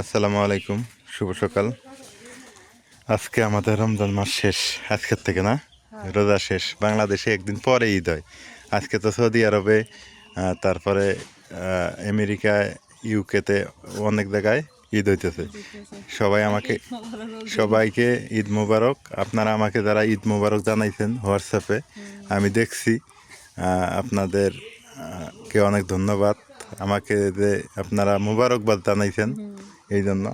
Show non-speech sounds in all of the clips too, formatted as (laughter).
আসসালামু আলাইকুম শুভ সকাল। আজকে আমাদের রমজান মাস শেষ আজকের থেকে না? রোজা শেষ বাংলাদেশে একদিন পরে ঈদ হয়। আজকে তো সৌদি আরবে তারপরে আমেরিকায় ইউকেতে অনেক জায়গায় ঈদ হইতেছে। সবাই আমাকে (laughs) সবাইকে ঈদ মুবারক। আপনারা আমাকে যারা ঈদ মুবারক জানাইছেন হোয়াটসঅ্যাপে আমি দেখছি। আপনাদের কে অনেক ধন্যবাদ। আমাকে যে আপনারা মুবারকবাদ জানাইছেন। এই জন্য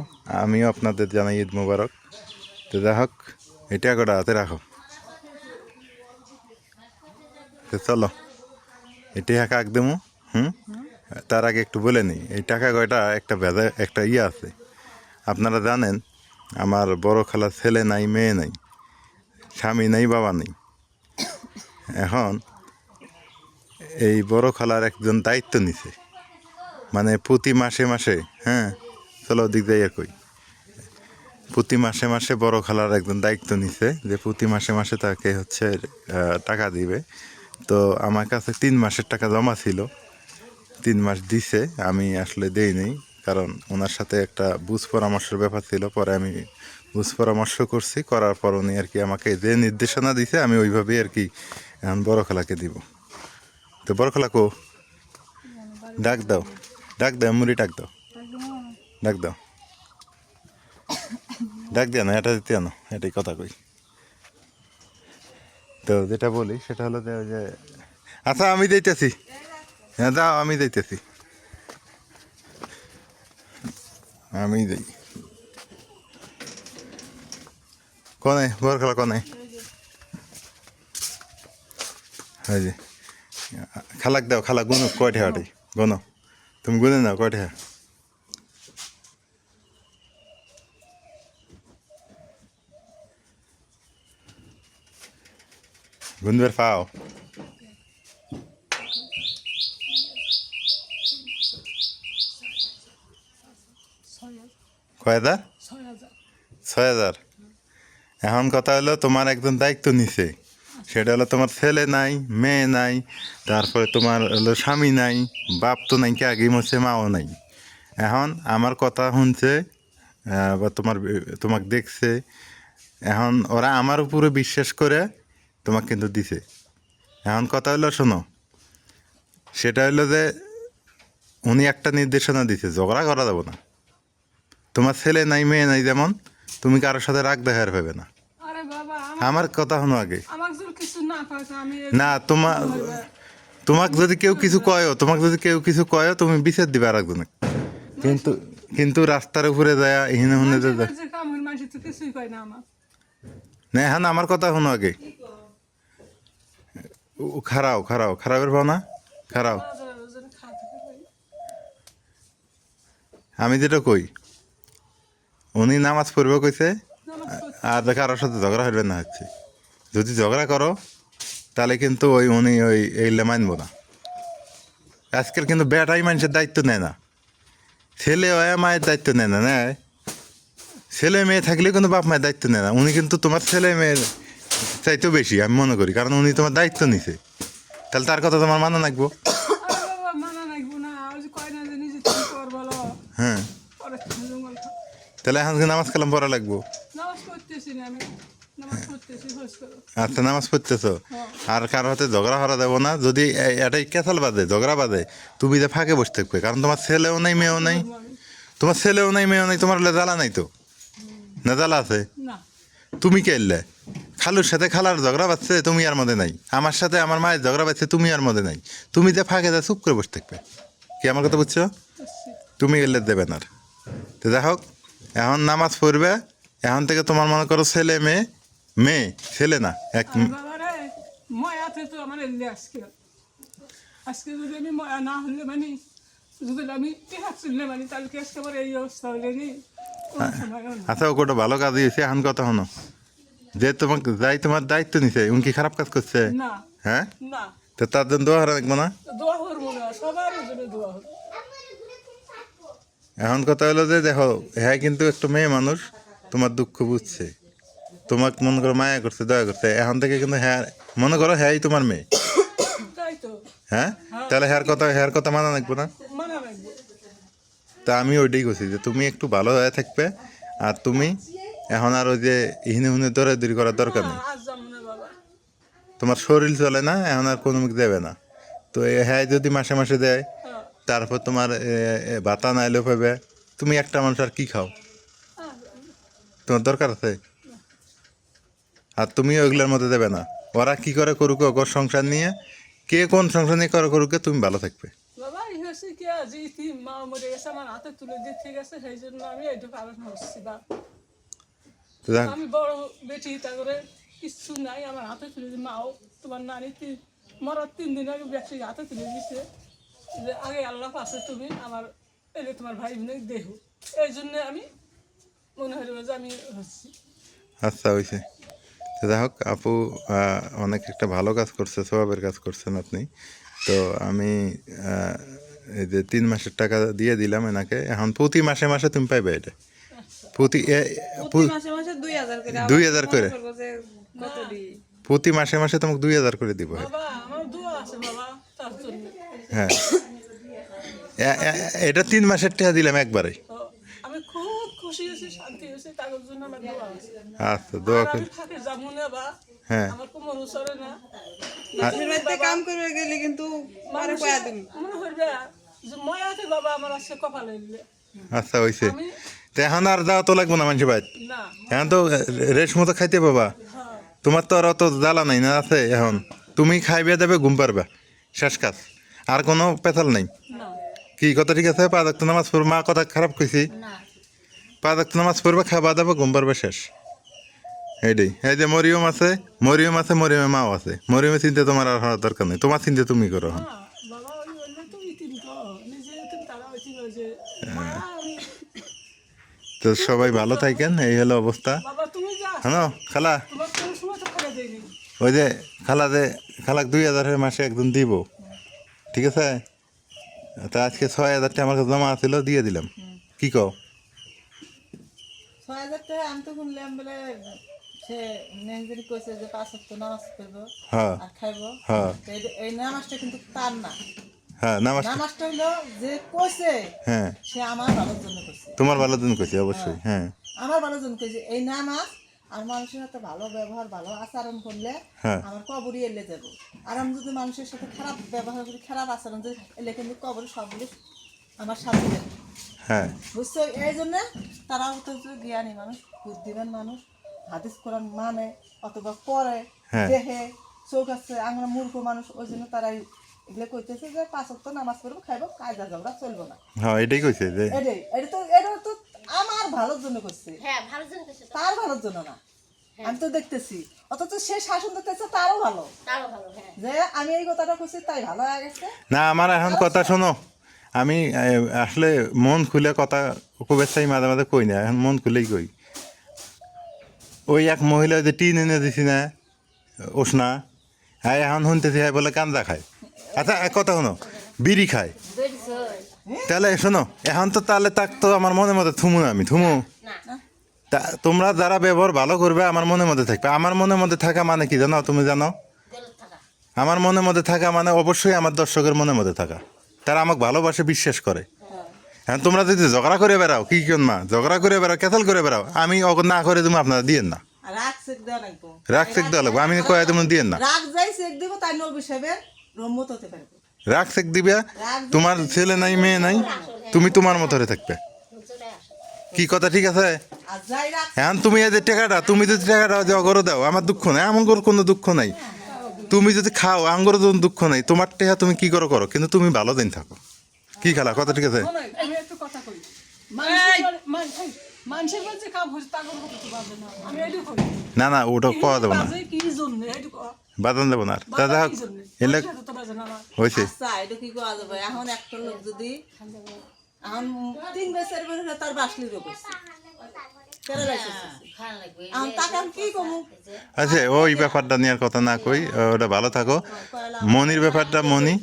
আমিও আপনাদের জানাই ঈদ মুবারক। তো যাই হোক, এটা কটা হাতে রাখো। তো চলো এটাই হাঁকা আঁক দেবো, হুম? তার আগে একটু বলে নিই, এই টাকা কয়টা, একটা ভেজা একটা ইয়ে আছে। আপনারা জানেন, আমার বড় খালা ছেলে নাই, মেয়ে নাই, স্বামী নাই, বাবা নেই। এখন এই বড় খালার একজন দায়িত্ব নিছে। মানে প্রতি মাসে মাসে হ্যাঁ চলো দিক যাই কই প্রতি মাসে মাসে বড় খালার একজন দায়িত্ব নিছে যে প্রতি মাসে মাসে তাকে হচ্ছে টাকা দিবে। তো আমার কাছে তিন মাসের টাকা জমা ছিল। তিন মাস দিছে, আমি আসলে দেইনি কারণ ওনার সাথে একটা বুঝ পরামর্শের ব্যাপার ছিল। পরে আমি বুঝ পরামর্শ করছি, করার পর উনি আর কি আমাকে যে নির্দেশনা দিছে, আমি ওইভাবেই আর কি এখন বড় খেলাকে দিব। তো বড় খালা কো? ডাক দাও। ডাক দাও, মুড়ি ডাক দাও। ডাক দাও। ডাক দিয়া না, এটা দিতে আনো এটাই কথা কই। তো যেটা বলি সেটা হলো যে আচ্ছা আমি দিতেছি হ্যাঁ যাও, আমি দিতেছি আমি দিই কনে বর খেলা, কনে হয় যে, খালাক দাও খালা গুনো কয়টা হাটে? গুনো। তুমি গুনে নাও কয়টা গুনবার পাও কয় হাজার ছয় হাজার এখন কথা হলো, তোমার একজন দায়িত্ব নিছে। সেটা হলো তোমার ছেলে নাই, মেয়ে নাই, তারপরে তোমার হলো স্বামী নাই, বাপ তো নাই, কে আগে মরছে, মাও নাই। এখন আমার কথা শুনছে বা তোমার, তোমাকে দেখছে। এখন ওরা আমার উপরে বিশ্বাস করে তোমাকে কিন্তু দিছে। এমন কথা হলো শোনো। সেটা হলো যে উনি একটা নির্দেশনা দিছে ঝগড়া করা যাব না। তোমার ছেলে নাই মেয়ে নাই যেমন তুমি কারোর সাথে রাগ দেখার পাবে না। আমার কথা শোনো আগে। না তোমার তোমাকে যদি কেউ কিছু কয়ও তোমাকে যদি কেউ কিছু কয়ও তুমি বিচার দিবে আর একজনে কিন্তু কিন্তু রাস্তার উপরে যায় এখানে হুনে যায় হল না এখন আমার কথা শোনো আগে। খারাও খারাও খারাপের পাও না খারাও আমি যেটা কই, উনি নামাজ পড়বে কইছে? আর আর কারোর সাথে ঝগড়া হইবে না হচ্ছে। যদি ঝগড়া করো, তাহলে কিন্তু ওই, উনি ওই এইগুলো মানব না। আজকের কিন্তু বেটাই মানুষের দায়িত্ব নেয় না। ছেলে হয়, মায়ের দায়িত্ব নেয় না, নেয়? ছেলে মেয়ে থাকলে কিন্তু বাপ মায়ের দায়িত্ব নেয় না। উনি কিন্তু তোমার ছেলে মেয়ের চাইতেও বেশি আমি মনে করি কারণ উনি তোমার দায়িত্ব নিছে। তাহলে তার কথা তোমার মানা লাগবো? কর হ্যাঁ। তাহলে এখন নামাজ কালাম পড়া লাগবো? করো আচ্ছা নামাজ পড়তেছ? আর কারোর হাতে ঝগড়া করা দেবো না যদি এটাই কেসাল বাদে ঝগড়া বাদে তুমি যে ফাঁকে বসে থাকবে কারণ তোমার ছেলেও নাই মেয়েও নাই। তোমার ছেলেও নাই মেয়েও নাই তোমার জ্বালা নাই তো? না জ্বালা আছে? তুমি কেললে খালুর সাথে খালার ঝগড়া বাচ্ছে তুমি আর মধ্যে নাই। আমার সাথে আমার মায়ের ঝগড়া বাচ্ছে তুমি আর মধ্যে নাই। তুমি যে ফাঁকে যা চুপ করে বসে থাকবে। কি আমার কথা বুঝছ? তুমি গেলে দেবে না তো যাই হোক এখন নামাজ পড়বে এখন থেকে তোমার মনে করো ছেলে মেয়ে মেয়ে ছেলে না এক আজকে। যদি আমি না হলে মানে যদি আমি টেহা চললে মানে তাহলে আজকে আমার এই অবস্থা হলে নি? কোনো সময় হলো? না। আচ্ছা ও কোটা ভালো কাজ দিয়েছে এখন কথা শোনো। যে তোমাকে যাই তোমার দায়িত্ব নিছে উনি কি খারাপ কাজ করছে। হ্যাঁ? তো তার জন্য দোয়া হারা লাগবো না? এখন কথা হলো যে দেখো হ্যাঁ কিন্তু একটু মেয়ে মানুষ তোমার দুঃখ বুঝছে। তোমাকে মনে করো মায়া করছে দয়া করছে। এখন থেকে কিন্তু হ্যাঁ মনে করো হ্যাঁ তোমার মেয়ে। হ্যাঁ? তাহলে হ্যার কথা হ্যার কথা মানা লাগবো না? তা আমি ওইটাই করছি যে তুমি একটু ভালো হয়ে থাকবে আর তুমি এখন আর ওই যে ইহিনে হুনে দৌড়াদৌড়ি করার দরকার নেই। না তোমার শরীর চলে না এখন আর কোনো দেবে না। তো হ্যাঁ যদি মাসে মাসে দেয় তারপর তোমার ভাতা এ, ভাতা নাইলেও পাবে তুমি একটা মানুষ আর কী খাও? তোমার দরকার আছে? আর তুমি ওইগুলোর মধ্যে দেবে না। ওরা কি করে করুক ওর সংসার নিয়ে কে কোন সংসার নিয়ে করে করুক তুমি ভালো থাকবে। তো যাক, আমি বড় বেটি তা করে কিচ্ছু নাই আমার হাতে তুলে দিয়ে মাও তোমার নানি মরার তিন দিন আগে ব্যবসায়ী হাতে তুলে দিছে যে আগে আল্লাহ পাশে তুমি আমার এলে তোমার ভাই বোনের দেহ। এই জন্য আমি মনে হয় যে আমি হচ্ছি। আচ্ছা হয়েছে তো যাই হোক আপু অনেক একটা ভালো কাজ করছে স্বভাবের কাজ করছেন আপনি। তো আমি এই যে তিন মাসের টাকা দিয়ে দিলাম এনাকে। এখন প্রতি মাসে মাসে তুমি পাইবে এটা। প্রতি দুই হাজার করে। প্রতি মাসে মাসে তোমাকে দুই হাজার করে দিব। বাবা আমার দোয়া আছে বাবা তার জন্য। হ্যাঁ। এটা তিন মাসের টাকা দিলাম একবারে। আমি খুব খুশি হয়েছি শান্তি হয়েছে তার জন্য আমার দোয়া আছে। আচ্ছা দোয়া করি। হ্যাঁ। কাম করে গেলে কিন্তু মনে আচ্ছা হয়েছে তো এখন আর যাওয়া তো লাগবো না বাড়ি না। এখন তো রেশ মতো খাইতে পাবা। তোমার তো আর অত জ্বালা নাই না আছে এখন? তুমি খাইবে দেবে ঘুম পারবা শেষ কাজ। আর কোনো পেতাল নাই? কি কথা ঠিক আছে? পাঁচ ওয়াক্ত নামাজ পড়ব মা কথা খারাপ কইছি। পাঁচ ওয়াক্ত নামাজ পড়বে খাওয়া দাওয়া ঘুম পারবে শেষ। এইটাই। এই যে মরিয়ম আছে মরিয়ম আছে মরিয়মের মাও আছে। মরিয়মের চিন্তা তোমার আর হওয়ার দরকার নেই। তোমার চিন্তা তুমি করো এখন। হ্যাঁ, বাবা ওই বললে তুমি তিন তো নিজে তুমি তারা ওই তিন যে মা আমি তো সবাই ভালো থাকেন এই হলো অবস্থা। হ্যাঁ খালা। ওই যে খালা যে খালাক দুই হাজারের মাসে একদম দিব। ঠিক আছে? তা আজকে ছয় হাজারটা আমার কাছে জমা ছিল দিয়ে দিলাম। কি কও? পড়ব হ্যাঁ। হ্যাঁ। এই- এই নামাজটা কিন্তু তার না। হ্যাঁ নামাজ নামাজটা হইল যে কইছে হ্যাঁ। সে আমার ভালোর জন্য কইছে। তোমার ভালো দিন কইছি অবশ্যই হ্যাঁ। আমার ভালোর জন্য কইছে। এই নামাজ আর মানুষের সাথে ভালো ব্যবহার ভালো আচরণ করলে হ্যাঁ। আমার কবরই এলে যাব। আর আমি যদি মানুষের সাথে খারাপ ব্যবহার করি খারাপ আচরণ করি এলে কিন্তু কবরে সবগুলো আমার সাথে যাবে। হ্যাঁ। বুঝছ? এই জন্য তারা তো জ্ঞানী মানুষ বুদ্ধিমান মানুষ হাদিস কোরআন মানে অথবা পড়ে হ্যাঁ। দেহে চোখ আছে আমরা মূর্খ মানুষ ওই জন্য তারাই এগুলো কইতেছে যে পাঁচ নামাজ পড়ব খাইবো ঝগড়া চলবো না। হ্যাঁ এটাই কইছে যে এটাই এটা তো এটা তো আমার ভালোর জন্য করছে। হ্যাঁ জন্য তার ভালোর জন্য না। আমি তো দেখতেছি। অথচ সে শাসন দেখতেছে তারও ভালো। তারও ভালো হ্যাঁ। যে আমি এই কথাটা কইছি তাই ভালো হয়ে গেছে। না আমার এখন কথা শোনো। আমি আসলে মন খুলে কথা খুব চাই মাঝে মাঝে কই না এখন মন খুলেই কই। ওই এক মহিলা যে টিন এনে দিছি না উষ্ণা হ্যাঁ এখন শুনতেছি হ্যাঁ বলে কান্দা খায়। আচ্ছা এক কথা শোনো। বিড়ি খায়। তাহলে শোনো এখন তো তাহলে তাক তো আমার মনের মধ্যে থুমু না আমি থুমু। তা তোমরা যারা ব্যবহার ভালো করবে আমার মনের মধ্যে থাকবে। আমার মনের মধ্যে থাকা মানে কি জানো? তুমি জানো? আমার মনে মধ্যে থাকা মানে অবশ্যই আমার দর্শকের মনের মধ্যে থাকা। তারা আমাকে ভালোবাসে বিশ্বাস করে। হ্যাঁ তোমরা যদি ঝগড়া করে বেড়াও কি কেন মা? ঝগড়া করে বেড়াও কেতাল করে বেড়াও আমি না করে তুমি আপনারা দিয়েন না। রাগ চেক দেওয়া লাগবো। রাগ চেক দেওয়া লাগবে আমি কয়ে তুমি দিয়েন না। রাগ যাই চেক দিব তাই নবী সাহেবের। রাগ চেক দিবে? তোমার ছেলে নাই মেয়ে নাই তুমি তোমার মতো হয়ে থাকবে। কি কথা ঠিক আছে? এখন তুমি এই যে টাকাটা তুমি যদি টাকাটা যে অগর দাও আমার দুঃখ নাই আমার কোনো দুঃখ নাই। তুমি যদি খাও আঙ্গর দুঃখ নাই তোমার টেহা তুমি কি করো করো? কিন্তু তুমি ভালো দিন থাকো। কি খেলা কথা ঠিক আছে? না। না না ওটা কওয়া দেবো না। বাদান দেবো না আর। তা যাই হোক এলে হয়েছে। আচ্ছা এখন একটা লোক যদি এখন তিন বছর বছর তার বাসলি রোগ কমু? আচ্ছা ওই ব্যাপারটা নেওয়ার কথা না কই। ওটা ভালো থাকো। মনির ব্যাপারটা মনি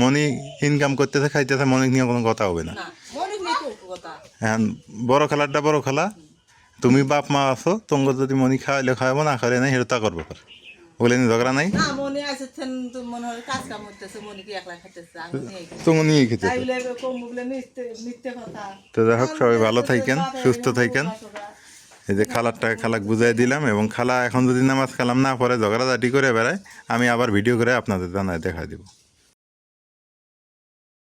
মনি ইনকাম করতেছে খাইতেছে মনি নিয়ে কোনো কথা হবে না। না অনেক নেই তো কথা। এখন বড় খেলাটা বড় খেলা। তুমি বাপ মা আছো তোমার যদি মনি খাওয়াইলে খাওয়াবো না খাওয়াইলে না সেটা তাকর ব্যাপার ওগুলো নিয়ে ঝগড়া নাই? না মনে আছে তো মনে হয় কাজ কাম করতেছে মনে কি একলা খেতেছে আমি নিয়ে কম বলে মিথ্যে কথা। তো যাই হোক সবাই ভালো থাকেন সুস্থ থাকেন এই যে খালারটাকে খালাক বুঝাই দিলাম এবং খালা এখন যদি নামাজ কালাম না পরে ঝগড়া ঝগড়াঝাটি করে বেড়ায় আমি আবার ভিডিও করে আপনাদের জানায় দেখা দিব।